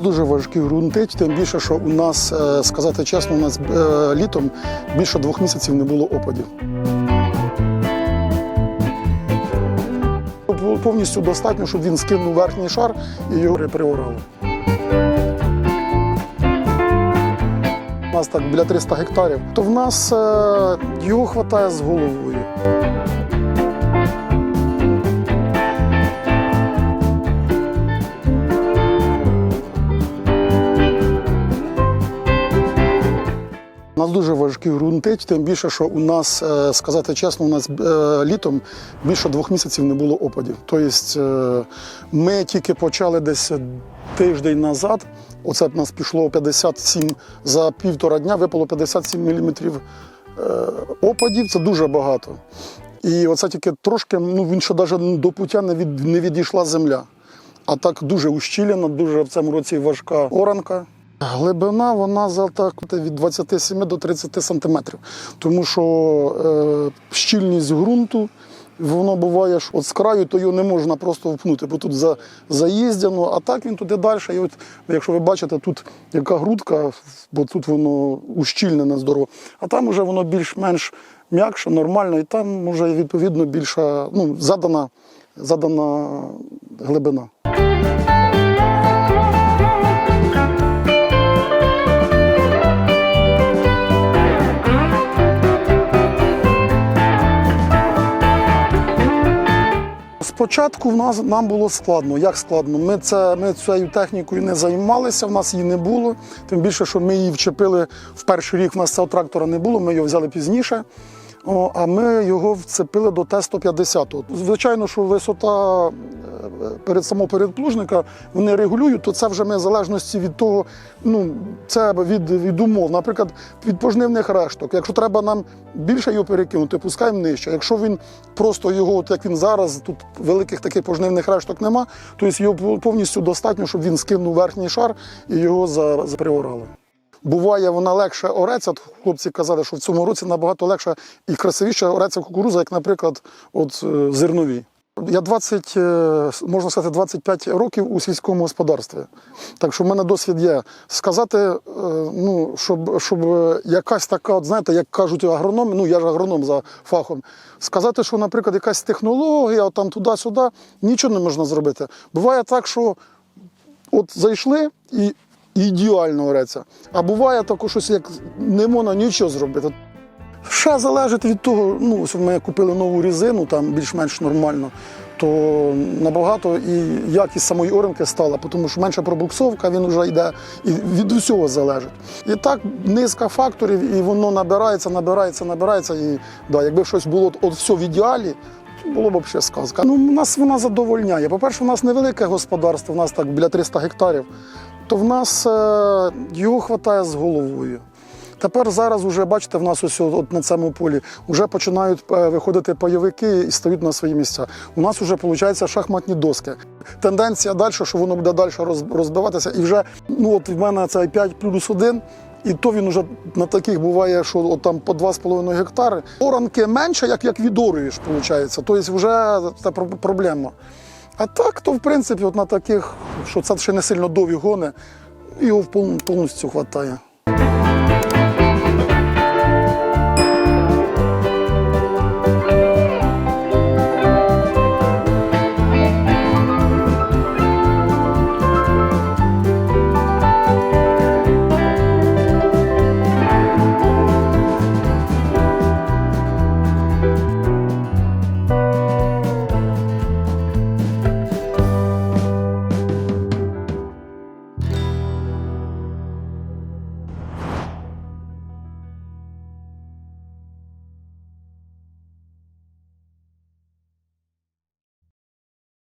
Дуже важкі ґрунти, тим більше, що у нас, е, сказати чесно, у нас е, літом більше двох місяців не було опадів. Повністю достатньо, щоб він скинув верхній шар і його приорали. У нас так біля 300 гектарів, то в нас е, його вистачає з головою. Дуже важкі ґрунти, тим більше, що у нас, е, сказати чесно, у нас е, літом більше двох місяців не було опадів. Тобто е, ми тільки почали десь тиждень назад. Оце в нас пішло 57 за півтора дня, випало 57 міліметрів е, опадів. Це дуже багато. І оце тільки трошки, ну він ще навіть до пуття не, від, не відійшла земля. А так дуже ущільна, дуже в цьому році важка оранка. Глибина вона за так від 27 до 30 сантиметрів. Тому що е, щільність ґрунту, воно буває, що от з краю, то його не можна просто впнути, бо тут за, заїздяно, а так він туди далі. І от, якщо ви бачите, тут яка грудка, бо тут воно ущільнене здорово, а там вже воно більш-менш м'якше, нормально, і там вже відповідно більша, ну, задана, задана глибина. Спочатку в нас нам було складно. Як складно? Ми це ми цією технікою не займалися, в нас її не було. Тим більше, що ми її вчепили в перший рік. В нас цього трактора не було. Ми його взяли пізніше. О, а ми його вцепили до Т-150. Звичайно, що висота е, перед самого передплужника вони регулюють, то це вже ми в залежності від того, ну це від, від умов. Наприклад, від пожнивних решток. Якщо треба нам більше його перекинути, пускаємо нижче. Якщо він просто його, от як він зараз, тут великих таких пожнивних решток нема, то його повністю достатньо, щоб він скинув верхній шар і його за- заприорали. Буває, вона легше ореться. Хлопці казали, що в цьому році набагато легше і красивіше ореться кукуруза, як, наприклад, от е, зернові. Я 20, е, можна сказати, 25 років у сільському господарстві. Так що в мене досвід є. Сказати, е, ну, щоб, щоб якась така, от знаєте, як кажуть агрономи, ну я ж агроном за фахом, сказати, що, наприклад, якась технологія, от там туди-сюди, нічого не можна зробити. Буває так, що от зайшли і ідеально ореться. А буває також щось, як не можна нічого зробити. Ще залежить від того, ну, ось ми купили нову різину, там більш-менш нормально, то набагато і якість самої оренки стала, тому що менша пробуксовка, він вже йде, і від усього залежить. І так низка факторів, і воно набирається, набирається, набирається. І да, якби щось було от все в ідеалі, то було б взагалі сказка. Ну, нас вона задовольняє. По-перше, у нас невелике господарство, у нас так біля 300 гектарів, то в нас е, його вистачає з головою. Тепер зараз вже бачите, в нас ось от на цьому полі вже починають е, виходити пайовики і стають на свої місця. У нас вже виходить шахматні доски. Тенденція далі, що воно буде далі розбиватися. І вже ну от в мене це 5 плюс 1, і то він вже на таких буває, що от там по 2,5 гектари. Оранки менше, як, як відоруєш, виходить. Тобто вже це проблема. А так, то в принципі, от на таких, що це ще не сильно довгі гони, його повністю вистачає.